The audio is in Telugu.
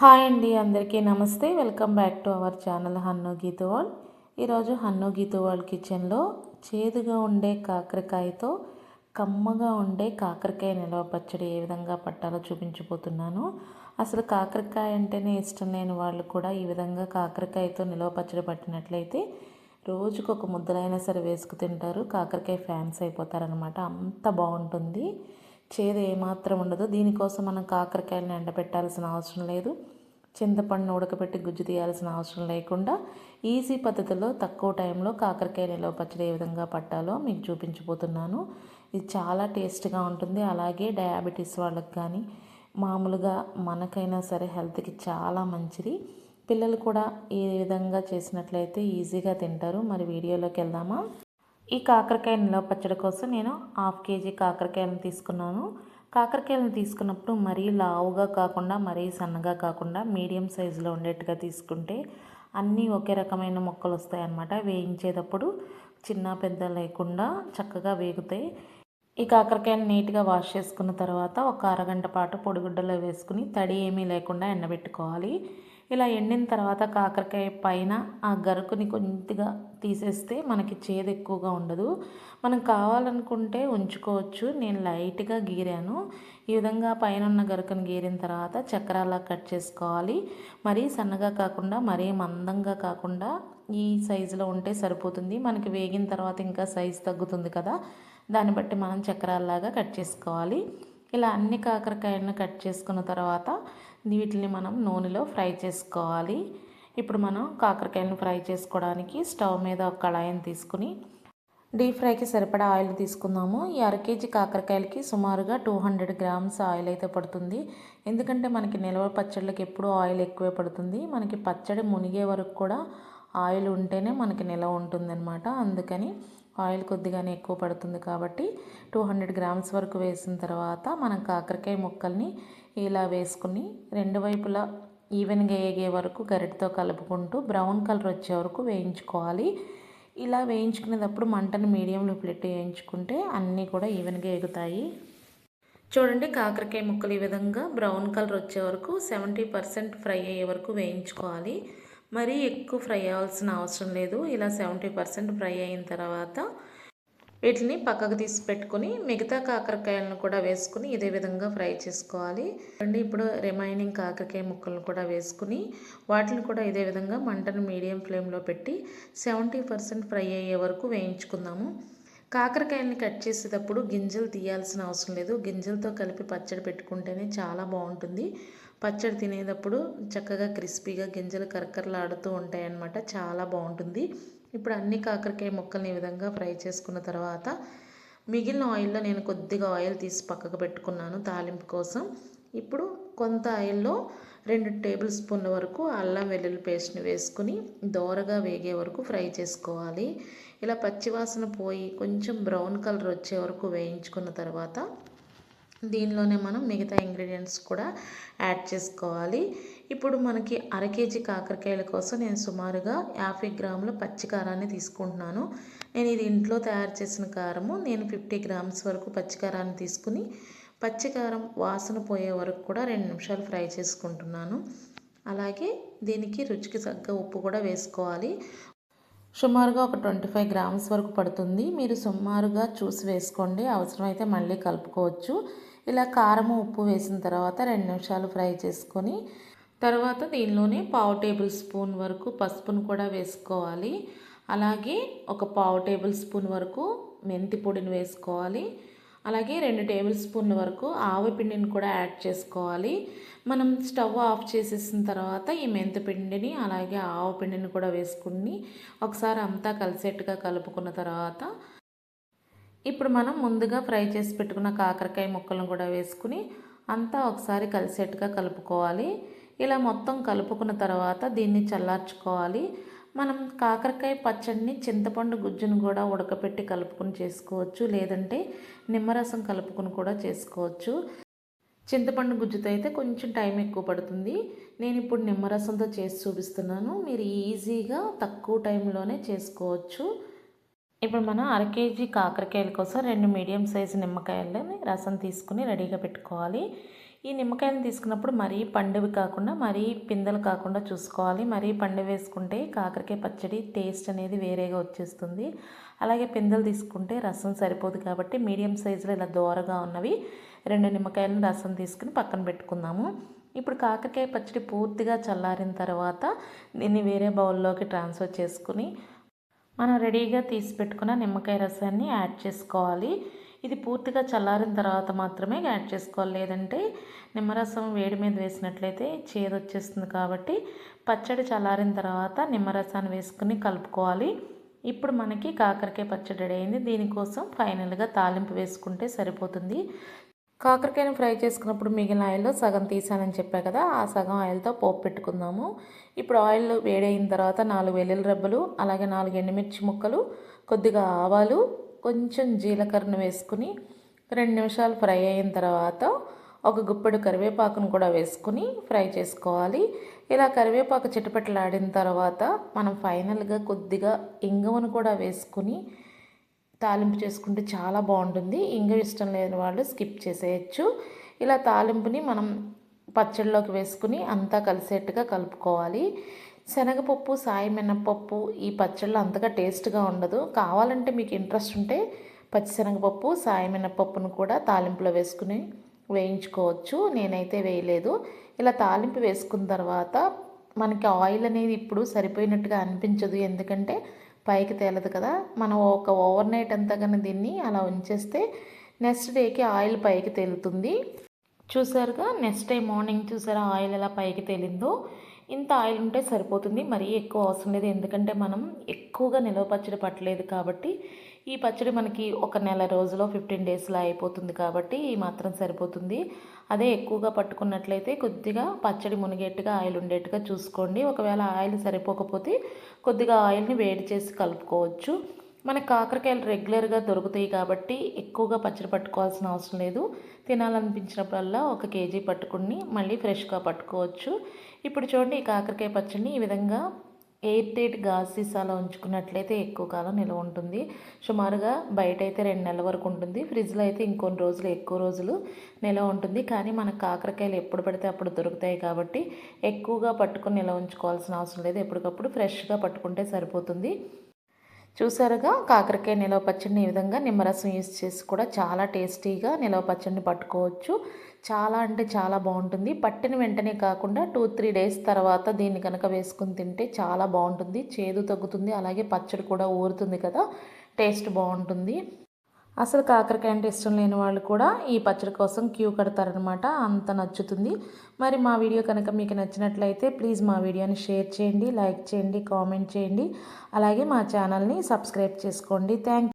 హాయ్ అండి అందరికీ నమస్తే. Welcome back to our channel హన్ను గీతవాల్ ఈరోజు హన్ను గీతవాల్ వరల్డ్ కిచెన్లో చేదుగా ఉండే కాకరకాయతో కమ్మగా ఉండే కాకరకాయ నిల్వ పచ్చడి ఏ విధంగా పట్టాలో చూపించబోతున్నాను. అసలు కాకరకాయ అంటేనే ఇష్టం లేని వాళ్ళు కూడా ఈ విధంగా కాకరకాయతో నిల్వ పచ్చడి పట్టినట్లయితే రోజుకు ఒక ముద్దలైనా సరే వేసుకు తింటారు. కాకరకాయ ఫ్యాన్స్ అయిపోతారనమాట అంత బాగుంటుంది. చేదు ఏమాత్రం ఉండదు. దీనికోసం మనం కాకరకాయలను ఎండబెట్టాల్సిన అవసరం లేదు. చింతపండును ఉడకబెట్టి గుజ్జు తీయాల్సిన అవసరం లేకుండా ఈజీ పద్ధతిలో తక్కువ టైంలో కాకరకాయ నిలవ పచ్చడి ఏ విధంగా పట్టాలో మీకు చూపించబోతున్నాను. ఇది చాలా టేస్ట్గా ఉంటుంది. అలాగే డయాబెటీస్ వాళ్ళకి కానీ మామూలుగా మనకైనా సరే హెల్త్కి చాలా మంచిది. పిల్లలు కూడా ఈ విధంగా చేసినట్లయితే ఈజీగా తింటారు. మరి వీడియోలోకి వెళ్దామా? ఈ కాకరకాయ నిలవ పచ్చడి కోసం నేను హాఫ్ కేజీ కాకరకాయలను తీసుకున్నాను. కాకరకాయలను తీసుకున్నప్పుడు మరీ లావుగా కాకుండా మరీ సన్నగా కాకుండా మీడియం సైజులో ఉండేట్టుగా తీసుకుంటే అన్నీ ఒకే రకమైన మొక్కలు వస్తాయన్నమాట. వేయించేటప్పుడు చిన్న పెద్ద లేకుండా చక్కగా వేగుతాయి. ఈ కాకరకాయలు నీట్గా వాష్ చేసుకున్న తర్వాత ఒక అరగంట పాటు పొడిగుడ్డలో వేసుకుని తడి ఏమీ లేకుండా ఎండబెట్టుకోవాలి. ఇలా ఎండిన తర్వాత కాకరకాయ పైన ఆ గరుకుని కొద్దిగా తీసేస్తే మనకి చేదు ఎక్కువగా ఉండదు. మనం కావాలనుకుంటే ఉంచుకోవచ్చు. నేను లైట్గా గీరాను. ఈ విధంగా పైన ఉన్న గరుకుని గీరిన తర్వాత చక్రాలా కట్ చేసుకోవాలి. మరీ సన్నగా కాకుండా మరీ మందంగా కాకుండా ఈ సైజులో ఉంటే సరిపోతుంది. మనకి వేగిన తర్వాత ఇంకా సైజు తగ్గుతుంది కదా. దాన్ని బట్టి మనం చక్రాల్లాగా కట్ చేసుకోవాలి. ఇలా అన్ని కాకరకాయలను కట్ చేసుకున్న తర్వాత వీటిని మనం నూనెలో ఫ్రై చేసుకోవాలి. ఇప్పుడు మనం కాకరకాయలను ఫ్రై చేసుకోవడానికి స్టవ్ మీద ఒక కళాయిని తీసుకుని డీప్ ఫ్రైకి సరిపడా ఆయిల్ తీసుకుందాము. ఈ అర కేజీ కాకరకాయలకి సుమారుగా టూ హండ్రెడ్ గ్రామ్స్ ఆయిల్ అయితే పడుతుంది. ఎందుకంటే మనకి నిల్వ పచ్చళ్ళకి ఎప్పుడూ ఆయిల్ ఎక్కువే పడుతుంది. మనకి పచ్చడి మునిగే వరకు కూడా ఆయిల్ ఉంటేనే మనకి నిలవ ఉంటుందన్నమాట. అందుకని ఆయిల్ కొద్దిగానే ఎక్కువ పడుతుంది కాబట్టి టూ హండ్రెడ్ గ్రామ్స్ వరకు వేసిన తర్వాత మనం కాకరకాయ ముక్కల్ని ఇలా వేసుకుని రెండు వైపులా ఈవెన్గా వేగే వరకు గరిటతో కలుపుకుంటూ బ్రౌన్ కలర్ వచ్చే వరకు వేయించుకోవాలి. ఇలా వేయించుకునేటప్పుడు మంటను మీడియంలో పెట్టి వేయించుకుంటే అన్నీ కూడా ఈవెన్గా ఎగుతాయి. చూడండి కాకరకాయ ముక్కలు ఈ విధంగా బ్రౌన్ కలర్ వచ్చే వరకు సెవెంటీ పర్సెంట్ ఫ్రై అయ్యే వరకు వేయించుకోవాలి. మరీ ఎక్కువ ఫ్రై అవ్వాల్సిన అవసరం లేదు. ఇలా సెవెంటీ పర్సెంట్ ఫ్రై అయిన తర్వాత వీటిని పక్కకు తీసి పెట్టుకుని మిగతా కాకరకాయలను కూడా వేసుకుని ఇదే విధంగా ఫ్రై చేసుకోవాలి. అండి ఇప్పుడు రిమైనింగ్ కాకరకాయ ముక్కలను కూడా వేసుకుని వాటిని కూడా ఇదే విధంగా మంటను మీడియం ఫ్లేమ్లో పెట్టి సెవెంటీ పర్సెంట్ ఫ్రై అయ్యే వరకు వేయించుకుందాము. కాకరకాయలని కట్ చేసేటప్పుడు గింజలు తీయాల్సిన అవసరం లేదు. గింజలతో కలిపి పచ్చడి పెట్టుకుంటేనే చాలా బాగుంటుంది. పచ్చడి తినేటప్పుడు చక్కగా క్రిస్పీగా గింజలు కరకరలాడుతూ ఉంటాయి అన్నమాట చాలా బాగుంటుంది. ఇప్పుడు అన్ని కాకరకాయ ముక్కల్ని ఈ విధంగా ఫ్రై చేసుకున్న తర్వాత మిగిలిన ఆయిల్లో నేను కొద్దిగా ఆయిల్ తీసి పక్కకు పెట్టుకున్నాను తాలింపు కోసం. ఇప్పుడు కొంత ఆయిల్లో రెండు టేబుల్ స్పూన్ల వరకు అల్లం వెల్లుల్లి పేస్ట్ని వేసుకుని దోరగా వేగే వరకు ఫ్రై చేసుకోవాలి. ఇలా పచ్చివాసన పోయి కొంచెం బ్రౌన్ కలర్ వచ్చే వరకు వేయించుకున్న తర్వాత దీనిలోనే మనం మిగతా ఇంగ్రీడియంట్స్ కూడా యాడ్ చేసుకోవాలి. ఇప్పుడు మనకి అర కేజీ కాకరకాయల కోసం నేను సుమారుగా యాభై గ్రాముల పచ్చి కారాన్ని తీసుకుంటున్నాను. నేను ఇది ఇంట్లో తయారు చేసిన కారము. నేను ఫిఫ్టీ గ్రామ్స్ వరకు పచ్చికారాన్ని తీసుకుని పచ్చికారం వాసన పోయే వరకు కూడా రెండు నిమిషాలు ఫ్రై చేసుకుంటున్నాను. అలాగే దీనికి రుచికి తగ్గ ఉప్పు కూడా వేసుకోవాలి. సుమారుగా ఒక ట్వంటీ ఫైవ్ గ్రామ్స్ వరకు పడుతుంది. మీరు సుమారుగా చూసి వేసుకోండి. అవసరమైతే మళ్ళీ కలుపుకోవచ్చు. ఇలా కారము ఉప్పు వేసిన తర్వాత రెండు నిమిషాలు ఫ్రై చేసుకొని తర్వాత దీనిలోనే పావు టేబుల్ స్పూన్ వరకు పసుపును కూడా వేసుకోవాలి. అలాగే ఒక పావు టేబుల్ స్పూన్ వరకు మెంతి పొడిని వేసుకోవాలి. అలాగే రెండు టేబుల్ స్పూన్ల వరకు ఆవు పిండిని కూడా యాడ్ చేసుకోవాలి. మనం స్టవ్ ఆఫ్ చేసేసిన తర్వాత ఈ మెంతిపిండిని అలాగే ఆవు పిండిని కూడా వేసుకుని ఒకసారి అంతా కలిసేట్టుగా కలుపుకున్న తర్వాత ఇప్పుడు మనం ముందుగా ఫ్రై చేసి పెట్టుకున్న కాకరకాయ ముక్కలను కూడా వేసుకుని అంతా ఒకసారి కలిసేట్టుగా కలుపుకోవాలి. ఇలా మొత్తం కలుపుకున్న తర్వాత దీన్ని చల్లార్చుకోవాలి. మనం కాకరకాయ పచ్చడిని చింతపండు గుజ్జును కూడా ఉడకపెట్టి కలుపుకుని చేసుకోవచ్చు. లేదంటే నిమ్మరసం కలుపుకుని కూడా చేసుకోవచ్చు. చింతపండు గుజ్జుతో అయితే కొంచెం టైం ఎక్కువ పడుతుంది. నేను ఇప్పుడు నిమ్మరసంతో చేసి చూపిస్తున్నాను. మీరు ఈజీగా తక్కువ టైంలోనే చేసుకోవచ్చు. ఇప్పుడు మనం అర కేజీ కాకరకాయల కోసం రెండు మీడియం సైజు నిమ్మకాయలని రసం తీసుకుని రెడీగా పెట్టుకోవాలి. ఈ నిమ్మకాయలు తీసుకున్నప్పుడు మరీ పండువి కాకుండా మరీ పిందెలు కాకుండా చూసుకోవాలి. మరీ పండు వేసుకుంటే కాకరకాయ పచ్చడి టేస్ట్ అనేది వేరేగా వచ్చేస్తుంది. అలాగే పిందెలు తీసుకుంటే రసం సరిపోదు కాబట్టి మీడియం సైజులో ఇలా దోరగా ఉన్నవి రెండు నిమ్మకాయలను రసం తీసుకుని పక్కన పెట్టుకుందాము. ఇప్పుడు కాకరకాయ పచ్చడి పూర్తిగా చల్లారిన తర్వాత దీన్ని వేరే బౌల్లోకి ట్రాన్స్ఫర్ చేసుకుని మనం రెడీగా తీసి పెట్టుకున్న నిమ్మకాయ రసాన్ని యాడ్ చేసుకోవాలి. ఇది పూర్తిగా చల్లారిన తర్వాత మాత్రమే యాడ్ చేసుకోవాలి. లేదంటే నిమ్మరసం వేడి మీద వేసినట్లయితే చేదు వచ్చేస్తుంది కాబట్టి పచ్చడి చల్లారిన తర్వాత నిమ్మరసాన్ని వేసుకుని కలుపుకోవాలి. ఇప్పుడు మనకి కాకరకాయ పచ్చడి అయింది. దీనికోసం ఫైనల్గా తాలింపు వేసుకుంటే సరిపోతుంది. కాకరకాయను ఫ్రై చేసుకున్నప్పుడు మిగిలిన ఆయిల్లో సగం తీసానని చెప్పా కదా ఆ సగం ఆయిల్తో పోపు పెట్టుకుందాము. ఇప్పుడు ఆయిల్ వేడైన తర్వాత నాలుగు వెల్లుల్లి రబ్బలు అలాగే నాలుగు ఎండుమిర్చి ముక్కలు కొద్దిగా ఆవాలు కొంచెం జీలకర్రను వేసుకుని రెండు నిమిషాలు ఫ్రై అయిన తర్వాత ఒక గుప్పెడు కరివేపాకును కూడా వేసుకుని ఫ్రై చేసుకోవాలి. ఇలా కరివేపాకు చిటపెట్టలాడిన తర్వాత మనం ఫైనల్గా కొద్దిగా ఇంగువను కూడా వేసుకుని తాలింపు చేసుకుంటే చాలా బాగుంటుంది. ఇంగ ఇష్టం లేని వాళ్ళు స్కిప్ చేసేయచ్చు. ఇలా తాలింపుని మనం పచ్చడిలోకి వేసుకుని అంతా కలిసేట్టుగా కలుపుకోవాలి. శనగపప్పు సాయి మినప్పప్పు ఈ పచ్చళ్ళు అంతగా టేస్ట్గా ఉండదు. కావాలంటే మీకు ఇంట్రెస్ట్ ఉంటే పచ్చిశనగపప్పు సాయి మినప్పప్పును కూడా తాలింపులో వేసుకుని వేయించుకోవచ్చు. నేనైతే వేయలేదు. ఇలా తాలింపు వేసుకున్న తర్వాత మనకి ఆయిల్ అనేది ఇప్పుడు సరిపోయినట్టుగా అనిపించదు. ఎందుకంటే పైకి తేలదు కదా. మనం ఒక ఓవర్ నైట్ అంతా కానీ దీన్ని అలా ఉంచేస్తే నెక్స్ట్ డేకి ఆయిల్ పైకి తేలుతుంది. చూసారుగా? నెక్స్ట్ డే మార్నింగ్ చూసారా? ఆయిల్ ఎలా పైకి తేలిందో? ఇంత ఆయిల్ ఉంటే సరిపోతుంది. మరీ ఎక్కువ అవసరం లేదు. ఎందుకంటే మనం ఎక్కువగా నిల్వ పచ్చడి పట్టలేదు కాబట్టి ఈ పచ్చడి మనకి ఒక నెల రోజులో ఫిఫ్టీన్ డేస్లో అయిపోతుంది కాబట్టి ఈ మాత్రం సరిపోతుంది. అదే ఎక్కువగా పట్టుకున్నట్లయితే కొద్దిగా పచ్చడి మునిగేట్టుగా ఆయిల్ ఉండేట్టుగా చూసుకోండి. ఒకవేళ ఆయిల్ సరిపోకపోతే కొద్దిగా ఆయిల్ని వేడి చేసి కలుపుకోవచ్చు. మన కాకరకాయలు రెగ్యులర్గా దొరుకుతాయి కాబట్టి ఎక్కువగా పచ్చడి పట్టుకోవాల్సిన అవసరం లేదు. తినాలనిపించినప్పుడల్లా ఒక కేజీ పట్టుకుని మళ్ళీ ఫ్రెష్గా పట్టుకోవచ్చు. ఇప్పుడు చూడండి ఈ కాకరకాయ పచ్చడిని ఈ విధంగా ఎయిర్ టైట్ గాజు సీసాలో ఉంచుకున్నట్లయితే ఎక్కువ కాలం నిల్వ ఉంటుంది. సుమారుగా బయట అయితే రెండు నెలల వరకు ఉంటుంది. ఫ్రిడ్జ్లో అయితే ఇంకొన్ని రోజులు ఎక్కువ రోజులు నిల్వ ఉంటుంది. కానీ మనకు కాకరకాయలు ఎప్పుడు పడితే అప్పుడు దొరుకుతాయి కాబట్టి ఎక్కువగా పట్టుకుని నిల్వ ఉంచుకోవాల్సిన అవసరం లేదు. ఎప్పటికప్పుడు ఫ్రెష్గా పట్టుకుంటే సరిపోతుంది. చూసారుగా? కాకరకాయ నిలవ పచ్చడిని ఈ విధంగా నిమ్మరసం యూస్ చేసి కూడా చాలా టేస్టీగా నిలవ పచ్చడిని పట్టుకోవచ్చు. చాలా అంటే చాలా బాగుంటుంది. పట్టిన వెంటనే కాకుండా టూ త్రీ డేస్ తర్వాత దీన్ని కనుక వేసుకుని తింటే చాలా బాగుంటుంది. చేదు తగ్గుతుంది. అలాగే పచ్చడి కూడా ఊరుతుంది కదా? టేస్ట్ బాగుంటుంది. అసలు కాకరకాయ అంటే ఇష్టం లేని వాళ్ళు కూడా ఈ పచ్చడి కోసం క్యూ కడతారనమాట అంత నచ్చుతుంది. మరి మా వీడియో కనుక మీకు నచ్చినట్లయితే ప్లీజ్ మా వీడియోని షేర్ చేయండి లైక్ చేయండి కామెంట్ చేయండి. అలాగే మా ఛానల్ని సబ్స్క్రైబ్ చేసుకోండి. థ్యాంక్